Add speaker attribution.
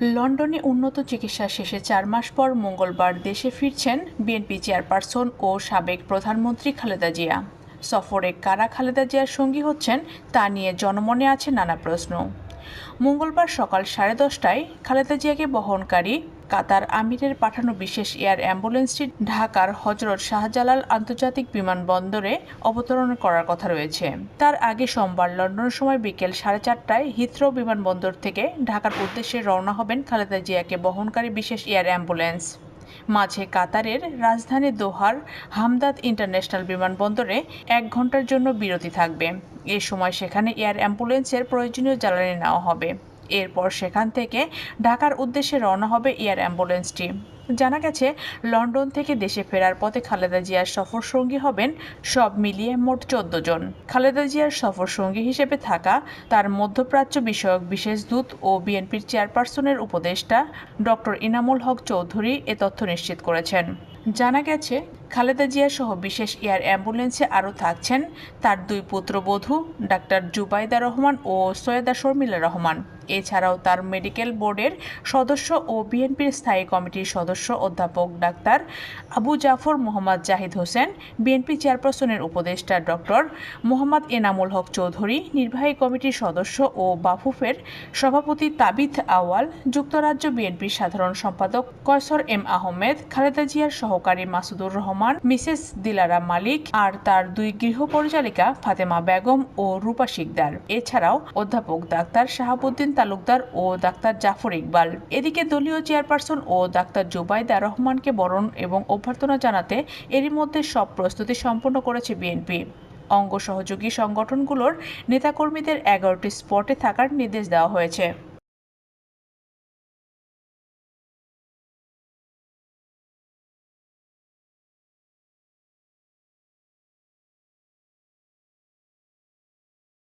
Speaker 1: লন্ডনে উন্নত চিকিৎসা শেষে চার মাস পর মঙ্গলবার দেশে ফিরছেন বিএনপি চেয়ারপারসন ও সাবেক প্রধানমন্ত্রী খালেদা জিয়া। সফরে কারা খালেদা জিয়ার সঙ্গী হচ্ছেন তা নিয়ে জনমনে আছে নানা প্রশ্ন। মঙ্গলবার সকাল সাড়ে দশটায় খালেদা জিয়াকে বহনকারী কাতার আমিরের পাঠানো বিশেষ এয়ার অ্যাম্বুলেন্সটি ঢাকার হজরত শাহজালাল আন্তর্জাতিক বিমানবন্দরে অবতরণ করার কথা রয়েছে। তার আগে সোমবার লন্ডন সময় বিকেল সাড়ে চারটায় হিথ্রো বিমানবন্দর থেকে ঢাকার উদ্দেশ্যে রওনা হবেন খালেদা জিয়াকে বহনকারী বিশেষ এয়ার অ্যাম্বুলেন্স। মাঝে কাতারের রাজধানী দোহার হামদাদ ইন্টারন্যাশনাল বিমানবন্দরে এক ঘণ্টার জন্য বিরতি থাকবে। এ সময় সেখানে এয়ার অ্যাম্বুলেন্সের প্রয়োজনীয় জ্বালানি নেওয়া হবে। এরপর সেখান থেকে ঢাকার উদ্দেশ্যে রওনা হবে এয়ার অ্যাম্বুলেন্সটি। জানা গেছে, লন্ডন থেকে দেশে ফেরার পথে খালেদা জিয়ার সফর সঙ্গী হবেন সব মিলিয়ে মোট চোদ্দ জন। খালেদা জিয়ার সফর সঙ্গী হিসেবে থাকা তার মধ্যপ্রাচ্য বিষয়ক বিশেষ দূত ও বিএনপির চেয়ারপারসনের উপদেষ্টা ডক্টর ইনামুল হক চৌধুরী এ তথ্য নিশ্চিত করেছেন। জানা গেছে খালেদা জিয়া সহ বিশেষ এয়ার অ্যাম্বুলেন্সে আরও থাকছেন তার দুই পুত্রবধূ, ডাক্তার জুবাইদা রহমান ও সৈয়দা শর্মিলা রহমান। এছাড়াও তার মেডিকেল বোর্ডের সদস্য ও বিএনপির স্থায়ী কমিটির সদস্য অধ্যাপক ডাক্তার আবু জাফর মোহাম্মদ জাহিদ হোসেন, বিএনপি চেয়ারপারসনের উপদেষ্টা ডক্টর মোহাম্মদ এনামুল হক চৌধুরী, নির্বাহী কমিটির সদস্য ও বাফুফের সভাপতি তাবিথ আওয়াল, যুক্তরাজ্য বিএনপির সাধারণ সম্পাদক কয়সর এম আহমেদ, খালেদা জিয়ার সহকারী মাসুদুর রহমান মিসেস দিলারা মালিক আর তার দুই গৃহ পরিচালিকা ফাতেমা বেগম ও রূপা শিকদার। এছাড়াও অধ্যাপক ডাক্তার শাহাবুদ্দিন তালুকদার ও ডাক্তার জাফর ইকবাল। এদিকে দলীয় চেয়ারপারসন ও ডাক্তার জুবাইদা রহমানকে বরণ এবং অভ্যর্থনা জানাতে এরই মধ্যে সব প্রস্তুতি সম্পন্ন করেছে বিএনপি। অঙ্গ সহযোগী সংগঠনগুলোর নেতাকর্মীদের এগারোটি স্পটে থাকার নির্দেশ দেওয়া হয়েছে।